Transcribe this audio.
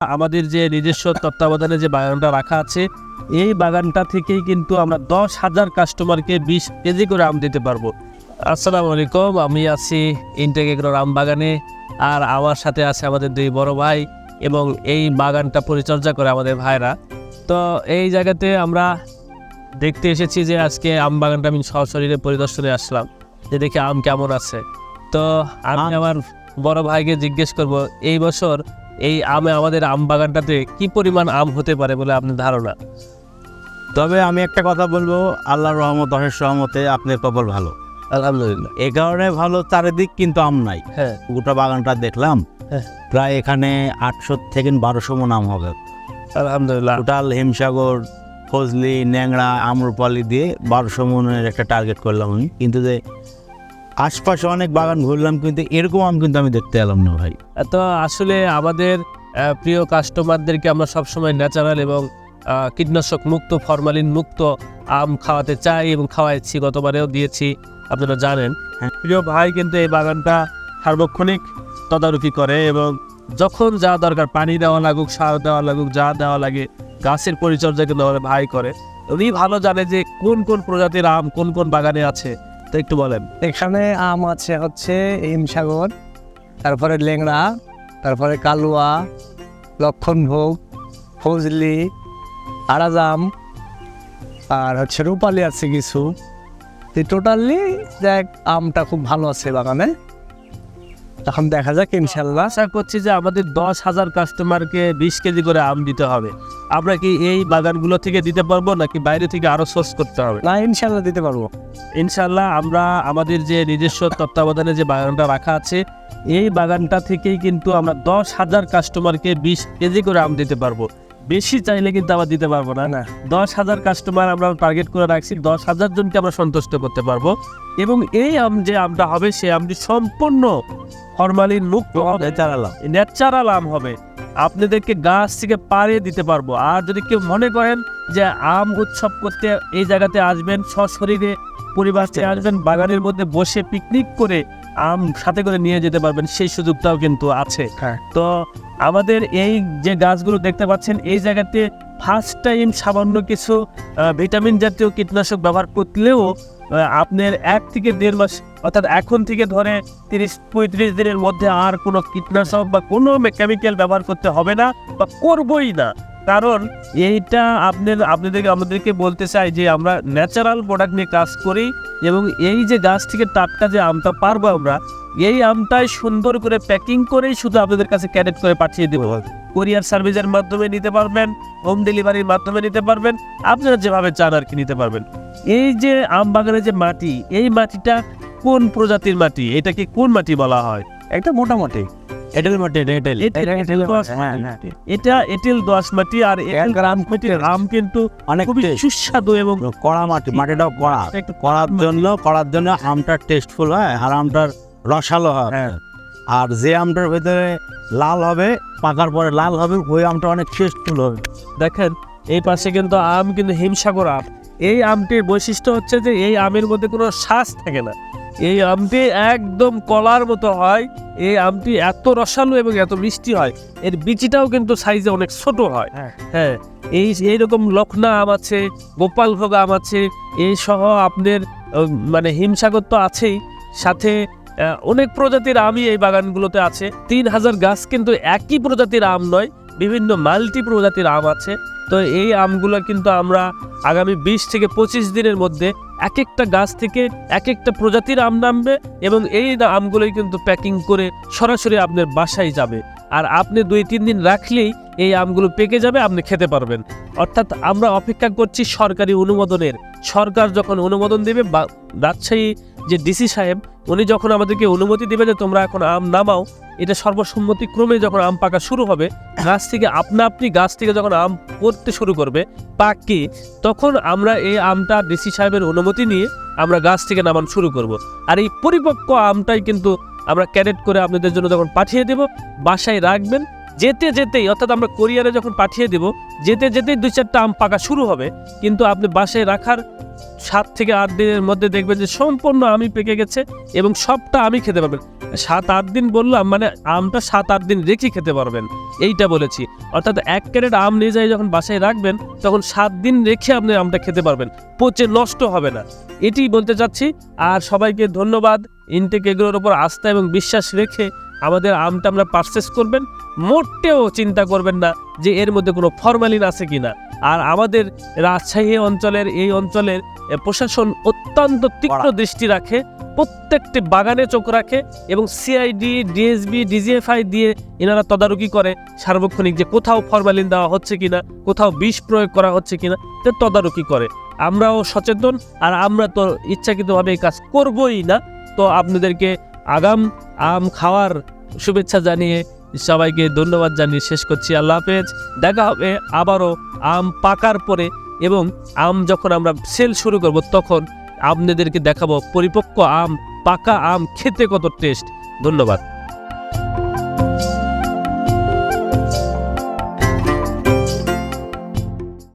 আমাদের যে নিজস্ব তত্ত্বাবধানে যে বাগানটা রাখা আছে এই বাগানটা থেকেই কিন্তু আমরা দশ হাজার কাস্টমারকে বিশ কেজি করে আম দিতে পারব। আসসালামু আলাইকুম আমি আছি ইনটেক এগ্রোর আম বাগানে আর আমার সাথে আছে আমাদের দুই বড় ভাই এবং এই বাগানটা পরিচর্যা করে আমাদের ভাইরা। তো এই জায়গাতে আমরা দেখতে এসেছি যে আজকে আম বাগানটা আমি সশরীরে পরিদর্শনে আসলাম যে দেখি আম কেমন আছে। তো আমি আমার বড় ভাইকে জিজ্ঞেস করব এই বছর এই আমে আমাদের আম বাগানটাতে কি পরিমাণ আম হতে পারে বলে আপনার ধারণা? তবে আমি একটা কথা বলব আল্লাহর রহমত অশেষ রহমতে আপনার কপাল ভালো। আলহামদুলিল্লাহ। এই কারণে ভালো চারিদিক কিন্তু আম নাই। হ্যাঁ। গোটা বাগানটা দেখলাম হ্যাঁ। প্রায় এখানে আটশো থেকে বারোশো মন আম হবে। আলহামদুলিল্লাহ। টোটাল হিমসাগর ফজলি ন্যাংরা আমরপালি দিয়ে বারোশো মনের একটা টার্গেট করলাম আমি। কিন্তু যে আশপাশে অনেক বাগান ঘুরলাম কিন্তু এরকম আম কিন্তু আমি দেখতে এলাম না ভাই। তো আসলে আমাদের প্রিয় কাস্টমারদেরকে আমরা সবসময় ন্যাচারাল এবং কীটনাশক মুক্ত ফরমালিন মুক্ত আম খাওয়াতে চাই এবং খাওয়াইছি গতবারেও দিয়েছি আপনারা জানেন। হ্যাঁ। প্রিয় ভাই কিন্তু এই বাগানটা সার্বক্ষণিক তদারকি করে এবং যখন যা দরকার পানি দেওয়া লাগুক সার দেওয়া লাগুক যা দেওয়া লাগে গাছের পরিচর্যা কিন্তু আমাদের ভাই করে। উনি ভালো জানে যে কোন কোন প্রজাতির আম কোন কোন বাগানে আছে। তো একটু বলেন। এখানে আম আছে হচ্ছে হিমসাগর, তারপরে লেংড়া তারপরে কালুয়া, লক্ষণভোগ, ফজলি, আরাজাম, আর হচ্ছে রূপালি আছে কিছু। টোটালি দেখ, আমটা খুব ভালো আছে বাগানে। এখন দেখা যাক ইনশাল্লাহ আশা করছি যে আমাদের দশ হাজার কাস্টমারকে বিশ কেজি করে আম দিতে হবে। আমরা কি এই বাগানগুলো থেকে দিতে পারব নাকি বাইরে থেকে আরও সোর্স করতে হবে? না ইনশাল্লাহ দিতে পারব। ইনশাল্লাহ আমরা আমাদের যে নিজস্ব তত্ত্বাবধানে যে বাগানটা রাখা আছে এই বাগানটা থেকেই কিন্তু আমরা দশ হাজার কাস্টমারকে বিশ কেজি করে আম দিতে পারব। বেশি চাইলে কিন্তু আবার দিতে পারব না। না। দশ হাজার কাস্টমার আমরা টার্গেট করে রাখছি দশ হাজার জনকে আমরা সন্তুষ্ট করতে পারব। এবং এই আম যে আমটা হবে সে আমটি সম্পূর্ণ ফরমালিন মুক্ত হবে। চালালাম ন্যাচারাল আম হবে। আপনাদেরকে গাছ থেকে পাড়ে দিতে পারব। আর যদি কেউ মনে করেন যে আম উৎসব করতে এই জায়গাতে আসবেন সশরীরে পরিবার থেকে আসবেন বাগানের মধ্যে বসে পিকনিক করে আম সাথে করে নিয়ে যেতে পারবেন সেই সুযোগটাও কিন্তু আছে। হ্যাঁ। তো আমাদের এই যে গাছগুলো দেখতে পাচ্ছেন এই জায়গাতে ফার্স্ট টাইম সামান্য কিছু ভিটামিন জাতীয় কীটনাশক ব্যবহার করলেও আপনার এক থেকে দেড় মাস অর্থাৎ এখন থেকে ধরে তিরিশ পঁয়ত্রিশ দিনের মধ্যে আর কোনো কীটনাশক বা কোনো কেমিক্যাল ব্যবহার করতে হবে না বা করবই না। কারণ এইটা আপনার আপনাদেরকে আমাদেরকে বলতে চাই যে আমরা ন্যাচারাল প্রোডাক্ট নিয়ে কাজ করি এবং এই যে গাছ থেকে টাটকা যে আমটা পারব আমরা এই আমটাই সুন্দর করে প্যাকিং করেই শুধু আপনাদের কাছে ক্যারেট করে পাঠিয়ে দেবো। কোরিয়ার সার্ভিসের মাধ্যমে নিতে পারবেন হোম ডেলিভারির মাধ্যমে নিতে পারবেন আপনারা যেভাবে চান আর কি নিতে পারবেন। এই যে আম বাগানের যে মাটি এই মাটিটা কোন প্রজাতির মাটি? এটাকে কোন মাটি বলা হয়? একটা মোটামুটি। এটেল মাটি এটেল। এটা- এটা এঁটেল হ্যাঁ, মাটি। হ্যাঁ। আর এঁটেল কিন্তু অনেক সুস্বাদু এবং কড়া মাটি মাটিটাও কড়া। জন্য করার জন্য আমটা টেস্টফুল হয় আর আমটার রসালো হয়। হ্যাঁ। আর যে আমটার ভেতরে লাল হবে পাকার পরে লাল হবে ওই আমটা অনেক টেস্টফুল হবে। দেখেন এই পাশে কিন্তু আম কিন্তু হিমসাগর আম। এই আমটির বৈশিষ্ট্য হচ্ছে যে এই আমের মধ্যে কোনো শ্বাস থাকে না। এই আমটি একদম কলার মতো হয়। এই আমটি এত রসালো এবং এত মিষ্টি হয়। এর বিচিটাও কিন্তু সাইজে অনেক ছোট হয়। হ্যাঁ। হ্যাঁ এই এইরকম লখনা আম আছে গোপালভোগ আম আছে এই সহ আপনার মানে হিমসাগর তো আছেই। সাথে অনেক প্রজাতির আমই এই বাগানগুলোতে আছে। তিন হাজার গাছ কিন্তু একই প্রজাতির আম নয়। বিভিন্ন মাল্টি প্রজাতির আম আছে। তো এই আমগুলো কিন্তু আমরা আগামী বিশ থেকে পঁচিশ দিনের মধ্যে এক একটা গাছ থেকে এক একটা প্রজাতির আম নামবে এবং এই আমগুলোই কিন্তু প্যাকিং করে সরাসরি আপনার বাসায় যাবে। আর আপনি দুই, তিন দিন রাখলেই এই আমগুলো পেকে যাবে, আপনি খেতে পারবেন। অর্থাৎ আমরা অপেক্ষা করছি সরকারি অনুমোদনের। সরকার যখন অনুমোদন দেবে বা রাজশাহী যে ডিসি সাহেব উনি যখন আমাদেরকে অনুমতি দেবে যে তোমরা এখন আম নামাও, এটা সর্বসম্মতিক্রমে যখন আম পাকা শুরু হবে, গাছ থেকে আপনা আপনি গাছ থেকে যখন আম পড়তে শুরু করবে পাকে তখন আমরা এই আমটা ডিসি সাহেবের অনুমতি নিয়ে আমরা গাছ থেকে নামানো শুরু করব। আর এই পরিপক্ক আমটাই কিন্তু আমরা ক্যারেট করে আপনাদের জন্য যখন পাঠিয়ে দেব, বাসায় রাখবেন যেতে যেতেই, অর্থাৎ আমরা কোরিয়ারে যখন পাঠিয়ে দেব, যেতে যেতেই দুই চারটা আম পাকা শুরু হবে। কিন্তু আপনি বাসায় রাখার সাত থেকে আট দিনের মধ্যে দেখবেন যে সম্পূর্ণ আমি পেকে গেছে এবং সবটা আমি খেতে পারবেন। সাত আট দিন বললাম মানে আমটা সাত আট দিন রেখে খেতে পারবেন। এইটা বলেছি। অর্থাৎ এক ক্যারেট আম নিয়ে যাই যখন বাসায় রাখবেন, তখন সাত দিন রেখে আপনি আমটা খেতে পারবেন। পচে নষ্ট হবে না। এটি বলতে চাচ্ছি, আর সবাইকে ধন্যবাদ। ইনটেক এগুলোর ওপর আস্থা এবং বিশ্বাস রেখে আমাদের আমটা আমরা পারচেস করবেন। মোটেও চিন্তা করবেন না যে এর মধ্যে কোনো ফরমালিন আছে কিনা। আর আমাদের রাজশাহী অঞ্চলের এই অঞ্চলের প্রশাসন অত্যন্ত তীক্ষ্ণ দৃষ্টি রাখে প্রত্যেকটি বাগানে চোখ রাখে এবং সিআইডি ডিএসবি ডিজিএফআই দিয়ে এনারা তদারকি করে সার্বক্ষণিক যে কোথাও ফরমালিন দেওয়া হচ্ছে কিনা কোথাও বিষ প্রয়োগ করা হচ্ছে কিনা তো তদারকি করে। আমরাও সচেতন আর আমরা তো ইচ্ছাকৃতভাবে এই কাজ করবই না। তো আপনাদেরকে আগাম আম খাওয়ার শুভেচ্ছা জানিয়ে সবাইকে ধন্যবাদ জানিয়ে শেষ করছি। আল্লাহ হাফেজ। দেখা হবে আবারও আম পাকার পরে এবং আম যখন আমরা সেল শুরু করব, তখন আপনাদেরকে দেখাবো পরিপক্ক আম, পাকা আম খেতে কত টেস্ট ধন্যবাদ।